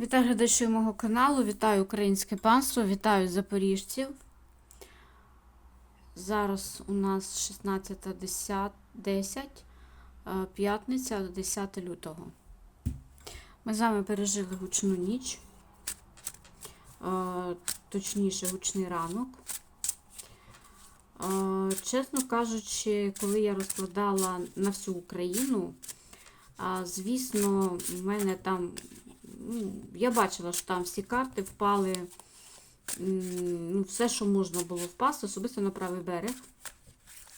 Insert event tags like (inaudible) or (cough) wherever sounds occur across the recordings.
Вітаю глядачів мого каналу, вітаю українське панство, вітаю запоріжців. Зараз у нас 16.10, е, п'ятниця, 10 лютого. Ми з вами пережили гучну ніч, е, точніше, гучний ранок. Е, Чесно кажучи, коли я розкладала на всю Україну, звісно, в мене там, я бачила, що там всі карти впали, ну, все, що можна було впасти, особисто на правий берег.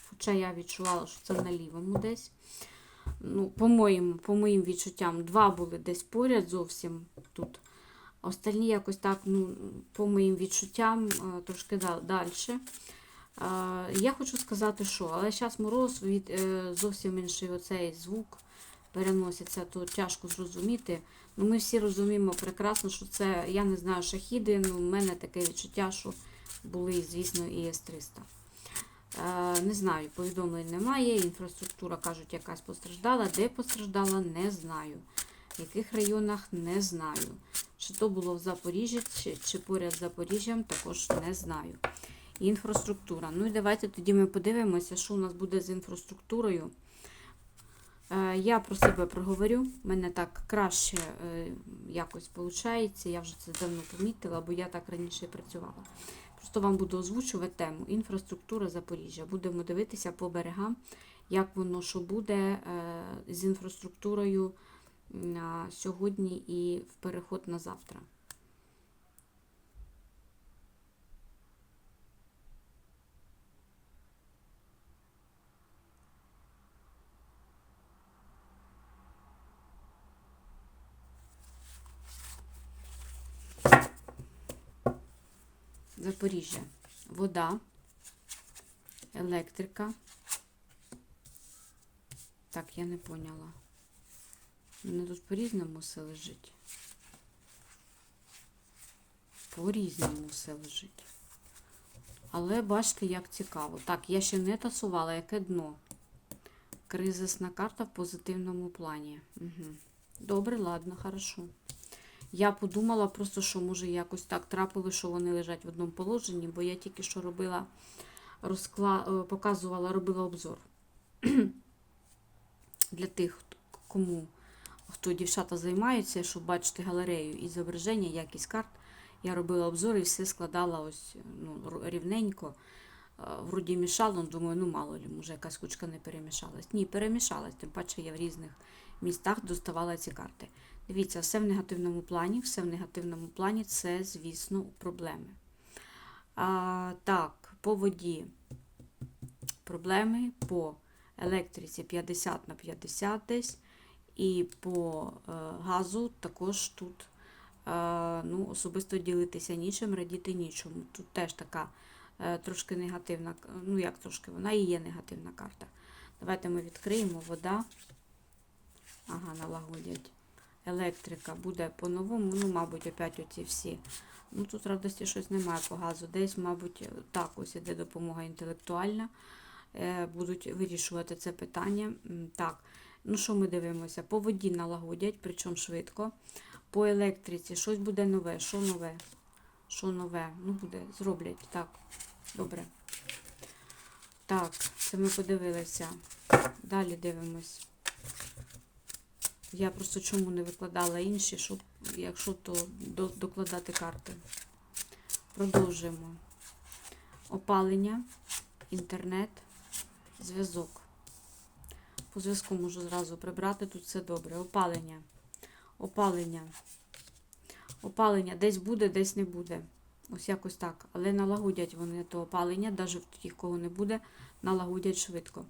Хоча я відчувала, що це на лівому десь. Ну, по моїм, по моїм відчуттям, два були десь поряд зовсім тут. Остальні якось так, ну, по моїм відчуттям, е, трошки далі. Я хочу сказати, що, але зараз мороз від е, зовсім інший оцей звук переноситься, то тяжко зрозуміти. Ну, Ми всі розуміємо прекрасно, що це, я не знаю, шахіди, ну, в мене таке відчуття, що були, звісно, і С-300. Е, Не знаю, повідомлень немає, інфраструктура, кажуть, якась постраждала. Де постраждала, не знаю. В яких районах не знаю. Чи то було в Запоріжжі, чи, чи поряд з Запоріжжям, також не знаю. Інфраструктура. Ну і давайте тоді ми подивимося, що у нас буде з інфраструктурою. Е, Я про себе проговорю. У мене так краще е, якось виходить. Я вже це давно помітила, бо я так раніше працювала. Просто вам буду озвучувати тему інфраструктура Запоріжжя. Будемо дивитися по берегам, як воно що буде е, з інфраструктурою сьогодні і в переход на завтра. Запоріжжя. Вода, електрика. Так, я не поняла. Мене тут по-різному все лежить. По-різному все лежить. Але бачите, як цікаво. Так, я ще не тасувала, яке дно. Кризисна карта в позитивному плані. Угу. Добре, ладно, хорошо. Я подумала просто, що може якось так трапило, що вони лежать в одному положенні, бо я тільки що робила розкла... е, показувала, робила обзор. (clears throat) Для тих, кому хто дівчата займаються, щоб бачити галерею і зображення, якість карт. Я робила обзор і все складала ось ну, рівненько. Е, Вроді мішало, думаю, ну мало ли, може якась кучка не перемішалась. Ні, перемішалась, тим паче я в різних містах доставала ці карти. Дивіться, все в негативному плані, все в негативному плані це, звісно, проблеми. А, так, по воді проблеми, по електриці 50 на 50 десь, і по е, газу також тут е, ну, особисто ділитися нічим, радіти нічому. Тут теж така е, трошки негативна, ну як трошки, вона і є негативна карта. Давайте ми відкриємо вода. Ага, налагодять. Електрика буде по-новому, ну, мабуть, опять оці всі. Ну, тут радості щось немає по газу. Десь, мабуть, так, ось іде допомога інтелектуальна. Е, Будуть вирішувати це питання. Так, ну що ми дивимося? По воді налагодять, причому швидко. По електриці щось буде нове. Що нове? Що нове? Ну, буде, зроблять. Так, добре. Так, це ми подивилися. Далі дивимось. Я просто чому не викладала інші, щоб, якщо то до- докладати карти. Продовжуємо. Опалення, інтернет, зв'язок. По зв'язку можу зразу прибрати, тут все добре. Опалення. Опалення. Опалення десь буде, десь не буде. Ось якось так. Але налагодять вони то опалення, навіть в тих, кого не буде, налагодять швидко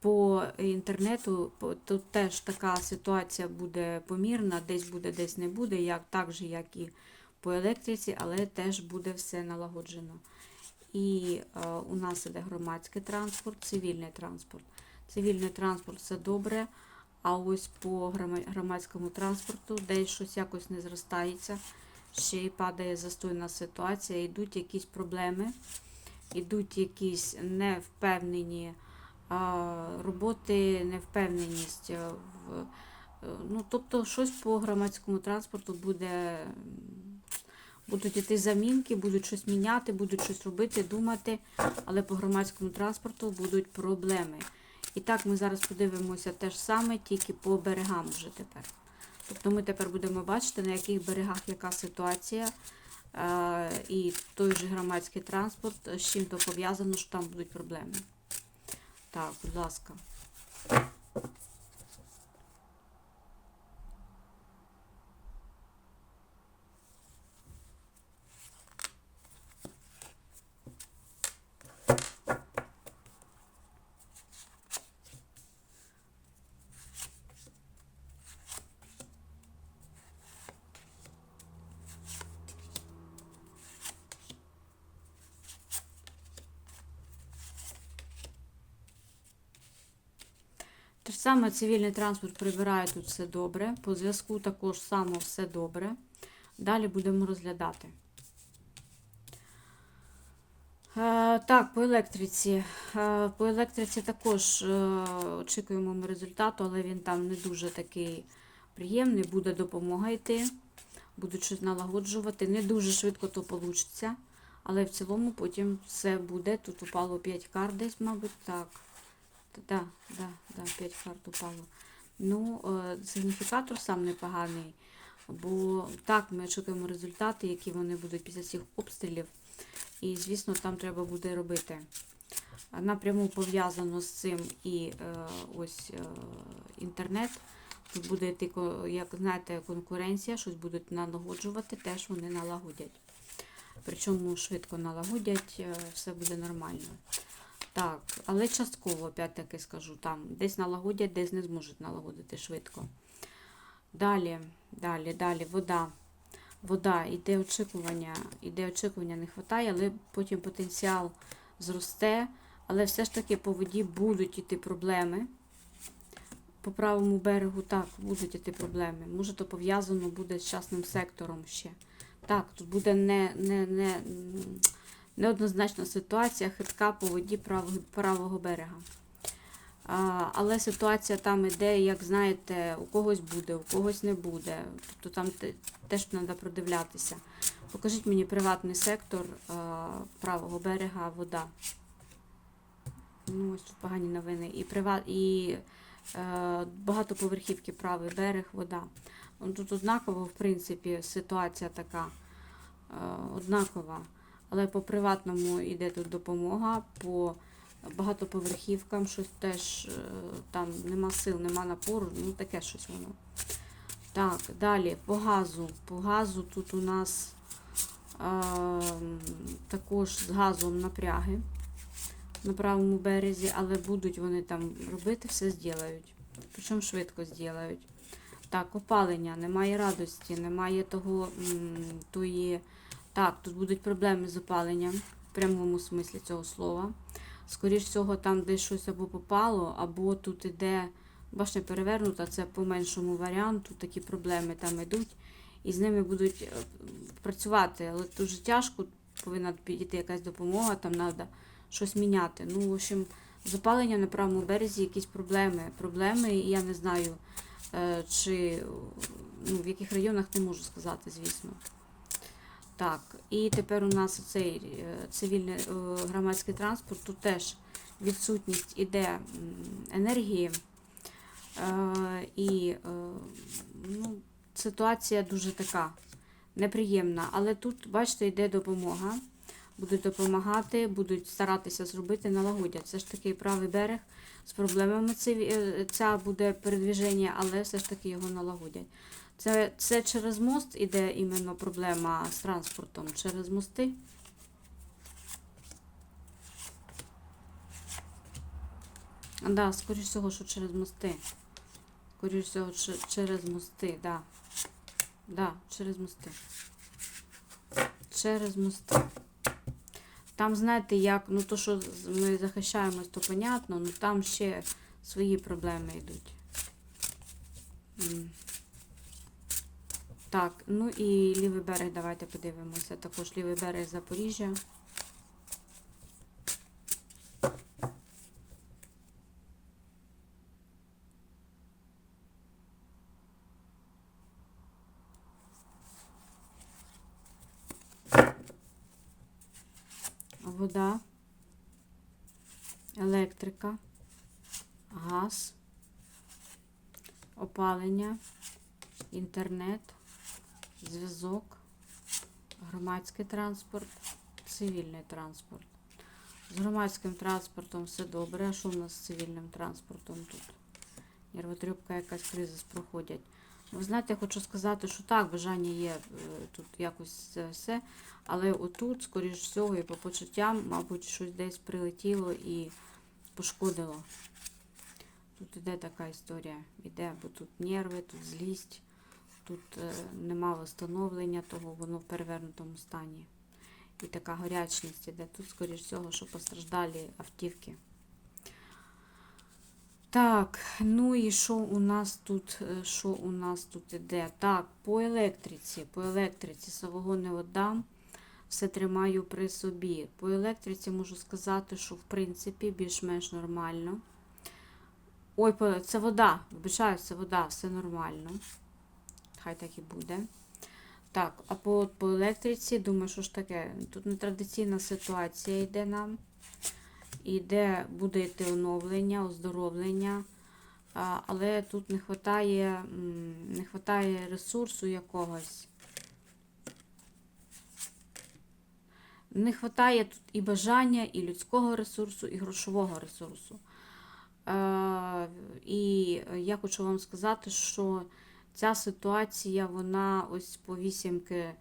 по інтернету тут теж така ситуація буде помірна, десь буде, десь не буде, як, так же, як і по електриці, але теж буде все налагоджено. І е, у нас іде громадський транспорт, цивільний транспорт. Цивільний транспорт це добре, а ось по громадському транспорту десь щось якось не зростається, ще й падає застойна ситуація, йдуть якісь проблеми, йдуть якісь невпевнені роботи, невпевненість е, в ну, тобто, щось по громадському транспорту буде. Будуть йти замінки, будуть щось міняти, будуть щось робити, думати, але по громадському транспорту будуть проблеми. І так ми зараз подивимося те ж саме, тільки по берегам вже тепер. Тобто ми тепер будемо бачити, на яких берегах яка ситуація, е, і той же громадський транспорт, з чим то пов'язано, що там будуть проблеми. Так, будь ласка. Саме цивільний транспорт прибирає тут все добре. По зв'язку також само все добре. Далі будемо розглядати. Е, так, по електриці. Е, по електриці також е, очікуємо ми результату, але він там не дуже такий приємний. Буде допомога йти. Будуть щось налагоджувати. Не дуже швидко то вийде. Але в цілому потім все буде. Тут упало 5 карт десь, мабуть, так. Да, да, да, 5 карт упало. Ну, е, сигніфікатор сам непоганий, бо так, ми очікуємо результати, які вони будуть після цих обстрілів. І, звісно, там треба буде робити. Напряму пов'язано з цим і е, ось е, інтернет. Тут буде йти, як знаєте, конкуренція, щось будуть налагоджувати, теж вони налагодять. Причому швидко налагодять, е, все буде нормально. Так, але частково, опять-таки скажу, там десь налагодять, десь не зможуть налагодити швидко. Далі, далі, далі, вода. Вода, іде очікування, іде очікування не вистачає, але потім потенціал зросте. Але все ж таки по воді будуть іти проблеми. По правому берегу так, будуть іти проблеми. Може, то пов'язано буде з частним сектором ще. Так, тут буде не, не, не, неоднозначна ситуація, хитка по воді правого, правого берега. Але ситуація там іде, як знаєте, у когось буде, у когось не буде. Тобто там те- теж треба продивлятися. Покажіть мені приватний сектор правого берега, вода. Ну, ось тут погані новини. І, приват... і е, багатоповерхівки правий берег, вода. Ну, Тут однаково, в принципі, ситуація така е, однакова. Але по приватному йде тут допомога, по багатоповерхівкам щось теж е, там нема сил, нема напору, ну таке щось воно. Так, далі по газу. По газу тут у нас е, також з газом напряги на правому березі, але будуть вони там робити, все зроблять. Причому швидко зроблять. Так, опалення, немає радості, немає того, тої. Так, тут будуть проблеми з опаленням, в прямому смислі цього слова. Скоріш всього, там десь щось або попало, або тут іде, бачите, перевернута, це по меншому варіанту, такі проблеми там йдуть, і з ними будуть е, працювати. Але дуже тяжко, повинна підійти якась допомога, там треба щось міняти. Ну, в общем, з опаленням на правому березі якісь проблеми. Проблеми, і я не знаю, е, чи ну, в яких районах не можу сказати, звісно. Так, і тепер у нас цей цивільний е, громадський транспорт, тут теж відсутність іде енергії. Е, і е, ну, ситуація дуже така неприємна. Але тут, бачите, йде допомога. Будуть допомагати, будуть старатися зробити, налагодять. Це ж таки правий берег з проблемами е, ця буде передвіження, але все ж таки його налагодять. Це, це через мост іде іменно проблема з транспортом. Через мости. А, да, скоріш всього, що через мости. Скоріш всього, че- через мости, да. Да, через мости. Через мости. Там, знаєте, як, ну то, що ми захищаємось, то понятно, ну там ще свої проблеми йдуть. Так, ну і лівий берег, давайте подивимося. Також лівий берег Запоріжжя. Вода, електрика, газ, опалення, інтернет зв'язок, громадський транспорт, цивільний транспорт. З громадським транспортом все добре. А що в нас з цивільним транспортом тут? Нервотрепка якась кризис проходять. Ви знаєте, я хочу сказати, що так, бажання є е, тут якось це все. Але отут, скоріш всього, і по почуттям, мабуть, щось десь прилетіло і пошкодило. Тут іде така історія. Іде, бо тут нерви, тут злість, тут е, нема встановлення того, воно в перевернутому стані. І така горячність іде. Тут, скоріш всього, що постраждалі автівки. Так, ну і що у нас тут? е, Що у нас тут іде? Так, по електриці, по електриці сового не отдам. Все тримаю при собі. По електриці можу сказати, що в принципі більш-менш нормально. Ой, це вода. Вибачаю, це вода, все нормально. Хай так і буде. Так, а по, по електриці, думаю, що ж таке? Тут нетрадиційна ситуація йде нам. Іде, буде йти оновлення, оздоровлення. Але тут не вистачає, не вистачає ресурсу якогось. Не вистачає тут і бажання, і людського ресурсу, і грошового ресурсу. І я хочу вам сказати, що ця ситуація, вона ось по вісімки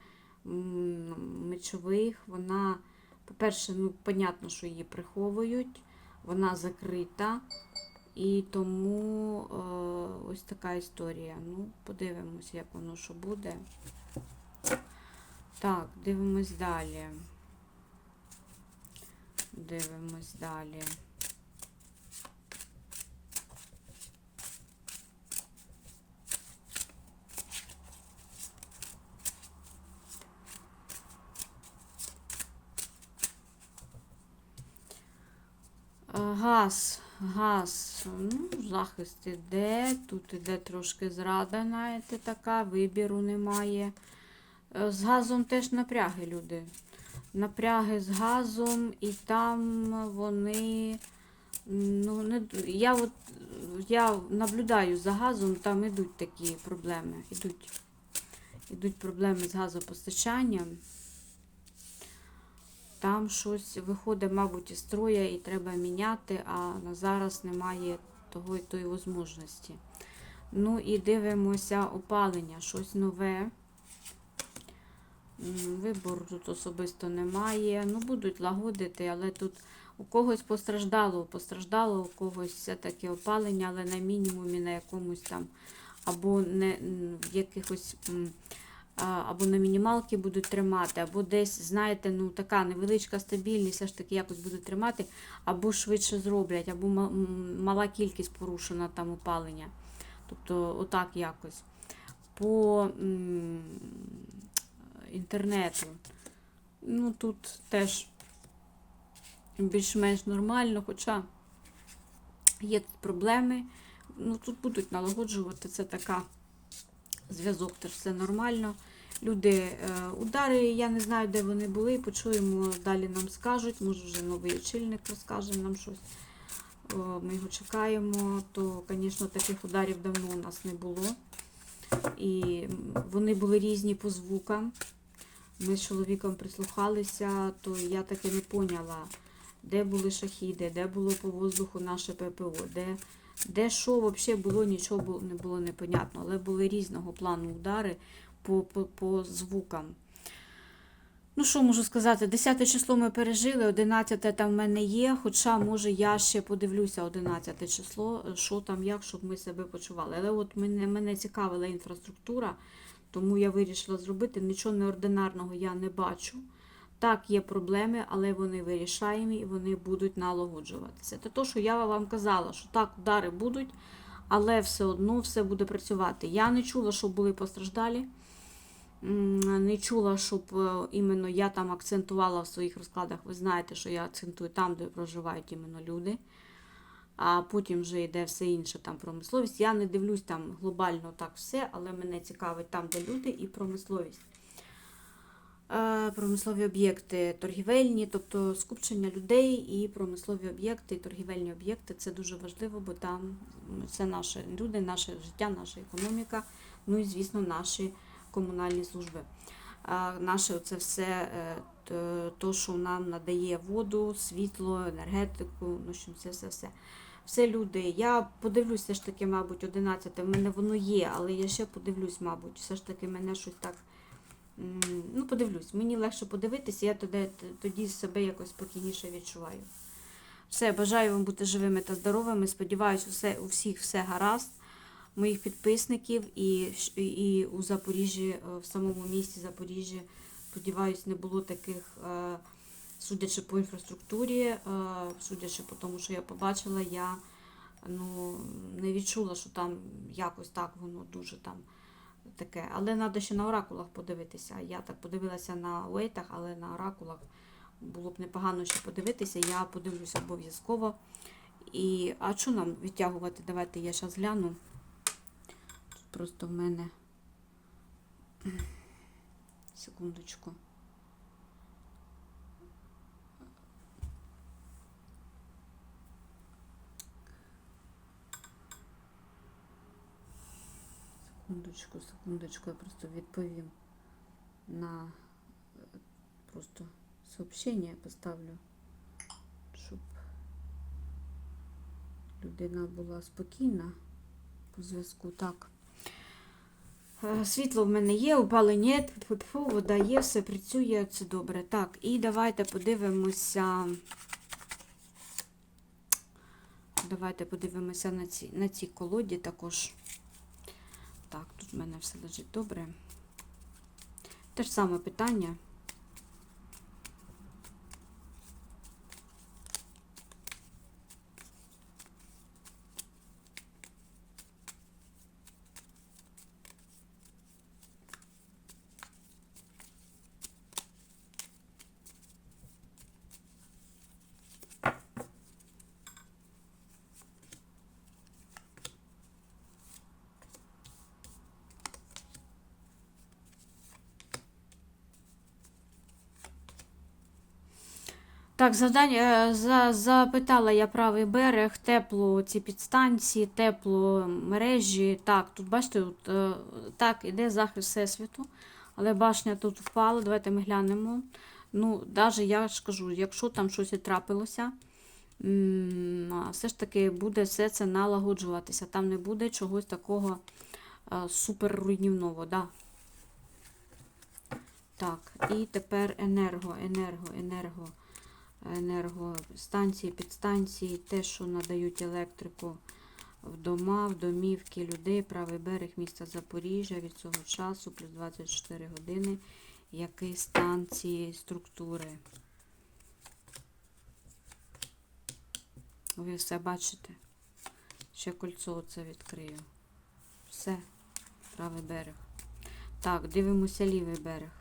мечових, вона, по-перше, ну, понятно, що її приховують, вона закрита. І тому е, ось така історія. Ну, подивимось, як воно що буде. Так, дивимось далі. Дивимось далі. Газ, газ, ну, захист іде, тут іде трошки зрада, знаєте, така, вибіру немає. Е, З газом теж напряги люди. Напряги з газом, і там вони. Ну, не, я, от, я наблюдаю за газом, там ідуть такі проблеми. Ідуть, ідуть проблеми з газопостачанням. Там щось виходить, мабуть, із строя і треба міняти, а на зараз немає того і тої можливості. Ну і дивимося опалення, щось нове. Вибору тут особисто немає. Ну, будуть лагодити, але тут у когось постраждало, постраждало, у когось все-таки опалення, але на мінімумі, на якомусь там, або не в якихось. Або на мінімалки будуть тримати, або десь, знаєте, ну така невеличка стабільність, все ж таки якось будуть тримати, або швидше зроблять, або мала кількість порушена там опалення. Тобто, отак якось. По інтернету. Ну, тут теж більш-менш нормально, хоча є тут проблеми. Ну, тут будуть налагоджувати це така зв'язок, теж все нормально. Люди, е, удари, я не знаю, де вони були, почуємо, далі нам скажуть, може вже новий очільник розкаже нам щось. Ми його чекаємо, то, звісно, таких ударів давно у нас не було. І вони були різні по звукам. Ми з чоловіком прислухалися, то я таки не поняла, де були шахіди, де було по воздуху наше ППО, де, де що взагалі було, нічого не було непонятно. Але були різного плану удари по, по, по звукам. Ну, що можу сказати, 10 число ми пережили, 11 там в мене є, хоча, може, я ще подивлюся 11 число, що там, як, щоб ми себе почували. Але от мене, мене цікавила інфраструктура, тому я вирішила зробити. Нічого неординарного я не бачу. Так, є проблеми, але вони вирішаємі і вони будуть налагоджуватися. Це те, що я вам казала, що так, удари будуть, але все одно все буде працювати. Я не чула, щоб були постраждалі. Не чула, щоб е, іменно я там акцентувала в своїх розкладах. Ви знаєте, що я акцентую там, де проживають іменно люди. А потім вже йде все інше, там промисловість. Я не дивлюсь там глобально так все, але мене цікавить там, де люди і промисловість. Е, Промислові об'єкти торгівельні, тобто скупчення людей і промислові об'єкти, і торгівельні об'єкти це дуже важливо, бо там це наші люди, наше життя, наша економіка, ну і звісно, наші комунальні служби. Наше це все е, то, що нам надає воду, світло, енергетику, ну що це все все. Все люди. Я подивлюсь, все ж таки, мабуть, 11. В мене воно є, але я ще подивлюсь, мабуть. Все ж таки, мене щось так. Ну, подивлюсь. Мені легше подивитися, я тоді, тоді себе якось спокійніше відчуваю. Все, бажаю вам бути живими та здоровими. Сподіваюсь, усе, у всіх все гаразд. Моїх підписників і, і у Запоріжжі, е, в самому місті Запоріжжя. Сподіваюсь, не було таких, е, судячи по інфраструктурі, е, судячи по тому, що я побачила, я ну, не відчула, що там якось так воно дуже там таке. Але треба ще на оракулах подивитися. Я так подивилася на уейтах, але на оракулах було б непогано ще подивитися. Я подивлюся обов'язково. І, а що нам відтягувати? Давайте я зараз гляну. Просто в мене. Секундочку. Секундочку, секундочку, я просто відповім на просто сообщення поставлю, щоб людина була спокійна по зв'язку. Так. Світло в мене є, опалення, вода є, все працює, це добре. Так, і давайте подивимося. Давайте подивимося на ці, на ці колоді також. Так, тут в мене все лежить добре. Те ж саме питання. Так, завдання е, за, запитала я правий берег, тепло ці підстанції, тепло мережі. Так, тут бачите, тут, е, так, іде захист Всесвіту, але башня тут впала. Давайте ми глянемо. Ну, навіть я ж кажу, якщо там щось і трапилося, все ж таки буде все це налагоджуватися. Там не буде чогось такого е, супер руйнівного. Да. Так, і тепер енерго, енерго, енерго енергостанції, підстанції, те, що надають електрику в дома, в домівки людей, правий берег міста Запоріжжя від цього часу, плюс 24 години, який стан цієї структури. Ви все бачите? Ще кольцо оце відкрию. Все, правий берег. Так, дивимося лівий берег.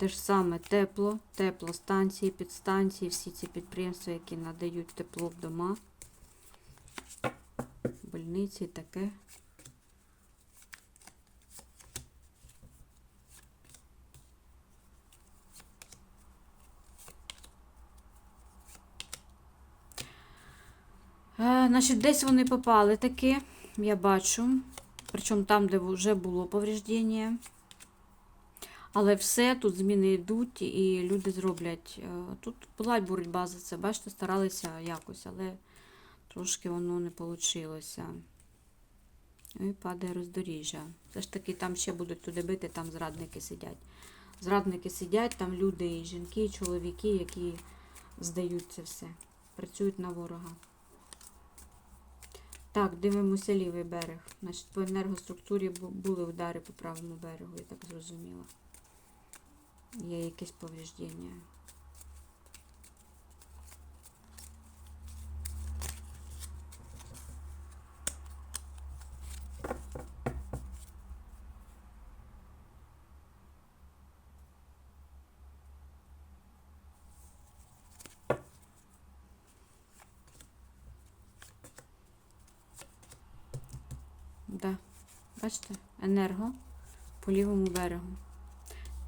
Те ж саме тепло, теплостанції, підстанції, всі ці підприємства, які надають тепло в дома, больниці, таке. Е, значить, десь вони попали таки, я бачу. Причому там, де вже було повреждення. Але все, тут зміни йдуть і люди зроблять. е, Тут була боротьба за це, бачите, старалися якось, але трошки воно не вийшло. І падає роздоріжжя. Все ж таки там ще будуть туди бити, там зрадники сидять. Зрадники сидять, там люди, і жінки, і чоловіки, які здають це все. Працюють на ворога. Так, дивимося лівий берег. Значить, по енергоструктурі були удари по правому берегу, я так зрозуміла. Є якесь повреждення. Да. Бачите? Енерго по лівому берегу.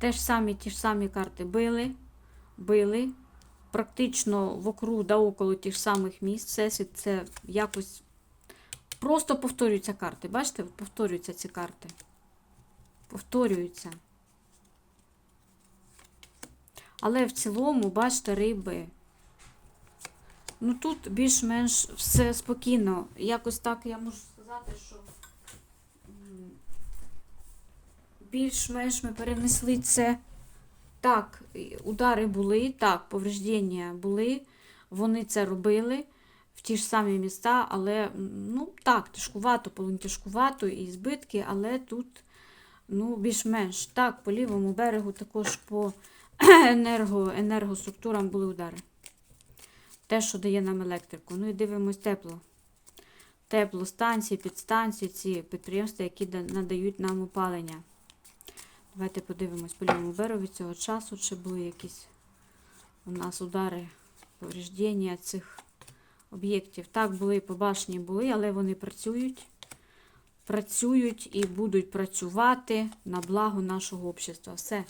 Те ж самі, ті ж самі карти били, били. Практично вокруг да около тих самих місць. Всесвіт це якось просто повторюються карти. Бачите, повторюються ці карти. Повторюються. Але в цілому, бачите, риби. Ну тут більш-менш все спокійно. Якось так я можу сказати, що більш-менш ми перенесли це. Так, удари були, так, повреждення були. Вони це робили в ті ж самі міста, але ну так, тяжкувато, полон тяжкувато і збитки, але тут ну, більш-менш. Так, по лівому берегу також по (clears throat) енерго, енергоструктурам були удари. Те, що дає нам електрику. Ну і дивимось тепло. Тепло, станції, підстанції, ці підприємства, які надають нам опалення. Давайте подивимось по лівому берегу цього часу, чи були якісь у нас удари, повреждення цих об'єктів. Так, були по башні були, але вони працюють. Працюють і будуть працювати на благо нашого общества. Все,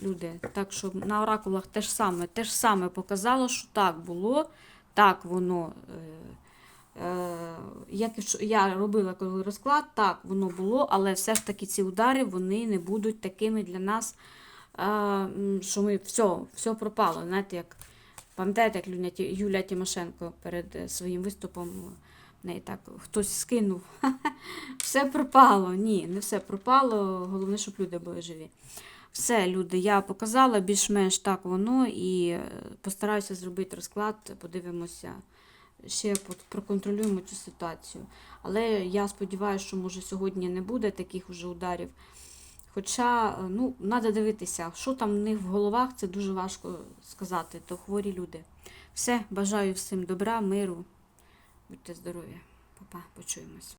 люди. Так що на оракулах те ж саме, те ж саме показало, що так було, так воно. Е, як я робила коли розклад, так воно було, але все ж таки ці удари вони не будуть такими для нас, е, що ми все, все пропало. Знаєте, як пам'ятаєте, як Юлія Тимошенко перед е, своїм виступом в так хтось скинув. (laughs) Все пропало. Ні, не все пропало. Головне, щоб люди були живі. Все, люди, я показала більш-менш так воно і е, постараюся зробити розклад, подивимося, ще проконтролюємо цю ситуацію. Але я сподіваюся, що може сьогодні не буде таких уже ударів. Хоча, е, ну, треба дивитися, що там в них в головах, це дуже важко сказати, то хворі люди. Все, бажаю всім добра, миру, будьте здорові. Па-па, почуємось.